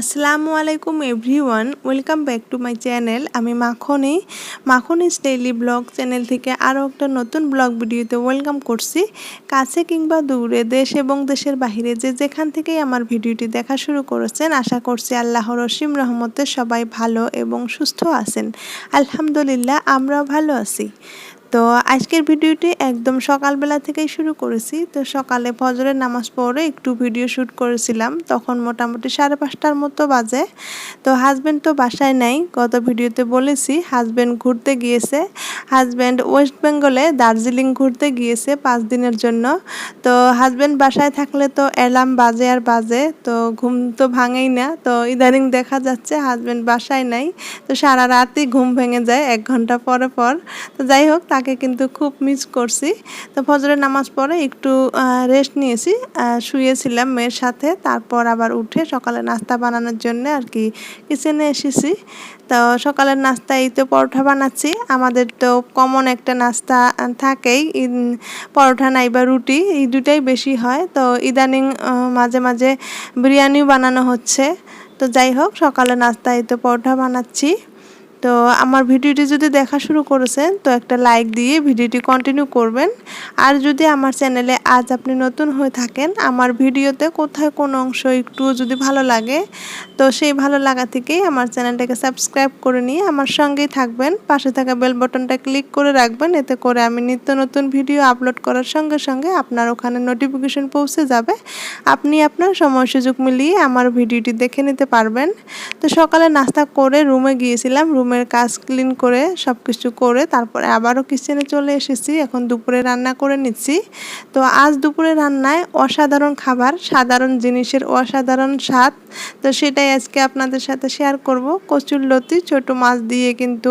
আসসালামু আলাইকুম everyone, welcome back to my channel. আমি Makhni, Makhni's daily blog channel থেকে আরও একটা নতুন ব্লগ ভিডিওতে ওয়েলকাম করছি। কাছে কিংবা দূরে দেশ এবং দেশের বাহিরে যে যেখান থেকেই আমার ভিডিওটি দেখা শুরু করেছেন, আশা করছি আল্লাহর রসিম রহমতে সবাই ভালো এবং সুস্থ আছেন। আলহামদুলিল্লাহ, আমরাও ভালো আছি। তো আজকের ভিডিওটি একদম সকালবেলা থেকেই শুরু করেছি। তো সকালে ফজরের নামাজ পড়ে একটু ভিডিও শ্যুট করেছিলাম। তখন মোটামুটি সাড়ে পাঁচটার মতো বাজে। তো হাজব্যান্ড তো বাসায় নাই, গত ভিডিওতে বলেছি হাজব্যান্ড ঘুরতে গিয়েছে। হাজব্যান্ড ওয়েস্ট বেঙ্গলে দার্জিলিং ঘুরতে গিয়েছে পাঁচ দিনের জন্য। তো হাজব্যান্ড বাসায় থাকলে তো অ্যালার্ম বাজে আর বাজে, তো ঘুম তো ভাঙেই না। তো ইদানিং দেখা যাচ্ছে হাজব্যান্ড বাসায় নাই, তো সারা রাতই ঘুম ভেঙে যায় এক ঘণ্টা পরে পর। তো যাই হোক তাকে কিন্তু খুব মিস করছি। তো ফজরের নামাজ পড়ে একটু রেস্ট নিয়েছি শুয়েছিলাম মেয়ের সাথে, তারপর আবার উঠে সকালে নাস্তা বানানোর জন্য আর কি কিচেনে এসেছি। তো সকালের নাস্তা এই তো পরোটা বানাচ্ছি, আমাদের তো কমন একটা নাস্তা থাকেই পরোটা নাই বা রুটি, এই দুটাই বেশি হয়। তো ইদানিং মাঝে মাঝে বিরিয়ানিও বানানো হচ্ছে। তো যাই হোক, সকালে নাস্তা এই তো পরোটা বানাচ্ছি। তো আমার ভিডিওটি যদি দেখা শুরু করেছেন, তো একটা লাইক দিয়ে ভিডিওটি কন্টিনিউ করবেন। আর যদি আমার চ্যানেলে আজ আপনি নতুন হয়ে থাকেন, আমার ভিডিওতে কোথায় কোন অংশ একটু যদি ভালো লাগে, তো সেই ভালো লাগা থেকেই আমার চ্যানেলটাকে সাবস্ক্রাইব করে নিয়ে আমার সঙ্গেই থাকবেন। পাশে থাকা বেল বটনটা ক্লিক করে রাখবেন, এতে করে আমি নিত্য নতুন ভিডিও আপলোড করার সঙ্গে সঙ্গে আপনার ওখানে নোটিফিকেশন পৌঁছে যাবে। আপনি আপনার সময় সুযোগ মিলিয়ে আমার ভিডিওটি দেখে নিতে পারবেন। তো সকালে নাস্তা করে রুমে গিয়েছিলাম রুমে রুমের কাজ ক্লিন করে সব কিছু করে তারপরে আবারও কিচেনে চলে এসেছি। এখন দুপুরে রান্না করে নিচ্ছি। তো আজ দুপুরে রান্নায় অসাধারণ খাবার, সাধারণ জিনিসের অসাধারণ স্বাদ। তো সেটাই আজকে আপনাদের সাথে শেয়ার করব। কচুর লতি, ছোটো মাছ দিয়ে কিন্তু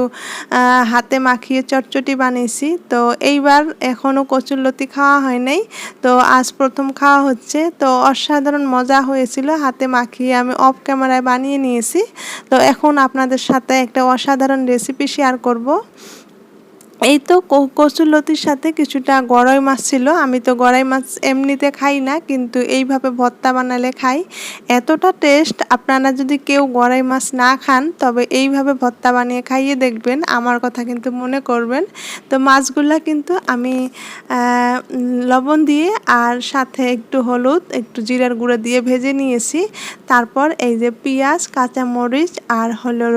হাতে মাখিয়ে চটচটি বানিয়েছি। তো এইবার এখনও কচুর লতি খাওয়া হয় নাই। তো আজ প্রথম খাওয়া হচ্ছে। তো অসাধারণ মজা হয়েছিল। হাতে মাখিয়ে আমি অফ ক্যামেরায় বানিয়ে নিয়েছি। তো এখন আপনাদের সাথে একটা অসাধারণ রেসিপি শেয়ার করব। এই তো কচুলতির সাথে কিছুটা গড়াই মাছ ছিল। আমি তো গড়াই মাছ এমনিতে খাই না, কিন্তু এইভাবে ভর্তা বানালে খাই। এতটা টেস্ট আপনারা যদি কেউ গড়াই মাছ না খান, তবে এইভাবে ভর্তা বানিয়ে খাইয়ে দেখবেন, আমার কথা কিন্তু মনে করবেন। তো মাছগুলা কিন্তু আমি লবণ দিয়ে আর সাথে একটু হলুদ, একটু জিরার গুঁড়ো দিয়ে ভেজে নিয়েছি। তারপর এই যে পেঁয়াজ, কাঁচামরিচ আর হলো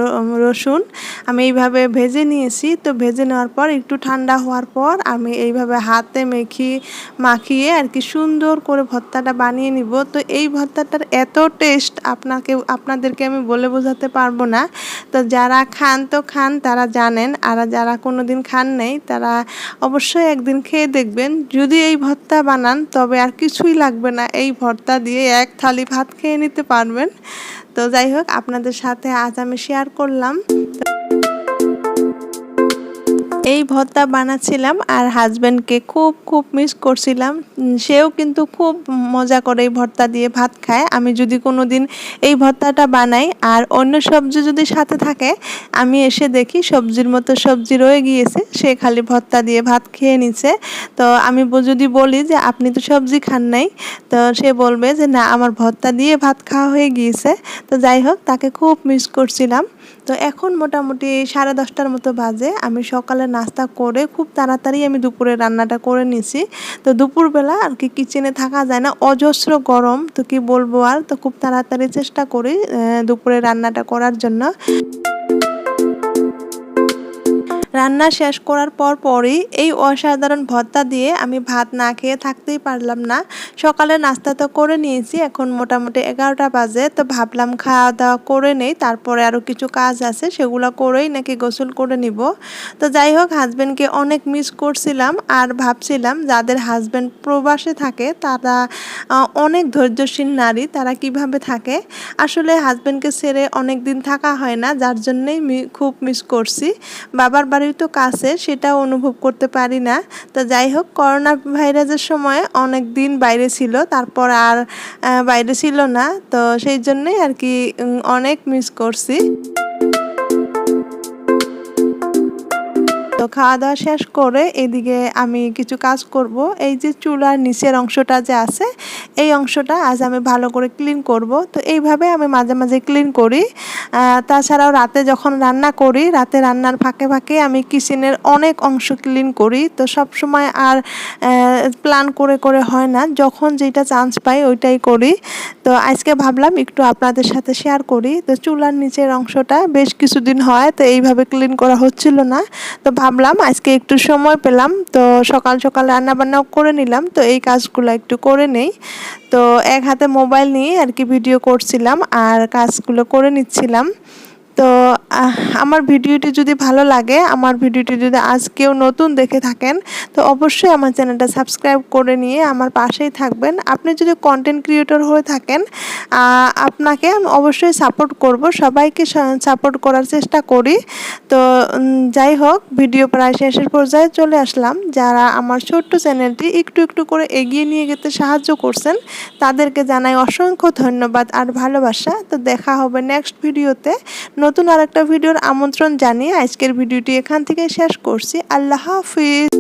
রসুন, আমি এইভাবে ভেজে নিয়েছি। তো ভেজে নেওয়ার পর একটু ঠান্ডা হওয়ার পর আমি এইভাবে হাতে মেখি, মাখিয়ে আর কি সুন্দর করে ভর্তাটা বানিয়ে নিব। তো এই ভর্তাটার এত টেস্ট আপনাকে, আপনাদেরকে আমি বলে বোঝাতে পারব না। তো যারা খান তো খান, তারা জানেন। আর যারা কোনো দিন খান নেই, তারা অবশ্যই একদিন খেয়ে দেখবেন। যদি এই ভর্তা বানান, তবে আর কিছুই লাগবে না। এই ভর্তা দিয়ে এক থালি ভাত খেয়ে নিতে পারবেন। তো যাই হোক, আপনাদের সাথে আজ আমি শেয়ার করলাম। এই ভর্তা বানাচ্ছিলাম আর হাজব্যান্ডকে খুব খুব মিস করছিলাম। সেও কিন্তু খুব মজা করে এই ভর্তা দিয়ে ভাত খায়। আমি যদি কোনো দিন এই ভর্তাটা বানাই আর অন্য সবজি যদি সাথে থাকে, আমি এসে দেখি সবজির মতো সবজি রয়ে গিয়েছে, সে খালি ভর্তা দিয়ে ভাত খেয়ে নিছে। তো আমি যদি বলি যে আপনি তো সবজি খান নাই, তো সে বলবে যে না, আমার ভর্তা দিয়ে ভাত খাওয়া হয়ে গিয়েছে। তো যাই হোক, তাকে খুব মিস করছিলাম। তো এখন মোটামুটি সাড়ে দশটার মতো বাজে। আমি সকালে নাস্তা করে খুব তাড়াতাড়ি আমি দুপুরে রান্নাটা করে নিছি। তো দুপুরবেলা আর কি কিচেনে থাকা যায় না, অজস্র গরম। তো কি বলব আর, তো খুব তাড়াতাড়ি চেষ্টা করি দুপুরে রান্নাটা করার জন্য। রান্না শেষ করার পর পরই এই অসাধারণ ভর্তা দিয়ে আমি ভাত না খেয়ে থাকতেই পারলাম না। সকালে নাস্তা তো করে নিয়েছি, এখন মোটামুটি এগারোটা বাজে, তো ভাবলাম খাওয়া দাওয়া করে নেই, তারপরে আরও কিছু কাজ আছে, সেগুলো করেই নাকি গোসল করে নিব। তো যাই হোক হাজব্যান্ডকে অনেক মিস করছিলাম আর ভাবছিলাম যাদের হাজব্যান্ড প্রবাসে থাকে, তারা অনেক ধৈর্যশীল নারী, তারা কীভাবে থাকে? আসলে হাজব্যান্ডকে ছেড়ে অনেক দিন থাকা হয় না, যার জন্যেই খুব মিস করছি। বাবার বাড়ি তো কাছে সেটাও অনুভব করতে পারি না। তো যাই হোক করোনা ভাইরাসের সময় অনেক দিন বাইরে ছিল, তারপর আর বাইরে ছিল না। তো সেই জন্যই আর কি অনেক মিস করছি। তো খাওয়া দাওয়া শেষ করে এদিকে আমি কিছু কাজ করব। এই যে চুলার নিচের অংশটা যে আছে, এই অংশটা আজ আমি ভালো করে ক্লিন করব। তো এইভাবে আমি মাঝে মাঝে ক্লিন করি। তাছাড়াও রাতে যখন রান্না করি, রাতে রান্নার ফাঁকে ফাঁকে আমি কিচেনের অনেক অংশ ক্লিন করি। তো সব সময় আর প্ল্যান করে করে হয় না। যখন যেটা চান্স পাই ওইটাই করি। তো আজকে ভাবলাম একটু আপনাদের সাথে শেয়ার করি। তো চুলার নিচের অংশটা বেশ কিছুদিন হয়, তো এইভাবে ক্লিন করা হচ্ছিল না। তো ভাবলাম আজকে একটু সময় পেলাম, তো সকাল সকাল রান্নাবান্নাও করে নিলাম, তো এই কাজগুলো একটু করে নেই। তো এক হাতে মোবাইল নিয়ে আর কি ভিডিও করছিলাম আর কাজগুলো করে নিচ্ছিলাম। তো আমার ভিডিওটি যদি ভালো লাগে, আমার ভিডিওটি যদি আজ কেউ নতুন দেখে থাকেন, তো অবশ্যই আমার চ্যানেলটা সাবস্ক্রাইব করে নিয়ে আমার পাশেই থাকবেন। আপনি যদি কন্টেন্ট ক্রিয়েটর হয়ে থাকেন আপনাকে আমি অবশ্যই সাপোর্ট করব, সবাইকে সাপোর্ট করার চেষ্টা করি। তো যাই হোক, ভিডিও প্রায় শেষের পর্যায়ে চলে আসলাম। যারা আমার ছোট্ট চ্যানেলটি একটু একটু করে এগিয়ে নিয়ে যেতে সাহায্য করছেন, তাদেরকে জানাই অসংখ্য ধন্যবাদ আর ভালোবাসা। তো দেখা হবে নেক্সট ভিডিওতে নতুন আর একটা ভিডিওর আমন্ত্রণ জানিয়ে আজকের ভিডিওটি এখান থেকে শেষ করছি। আল্লাহ হাফিজ।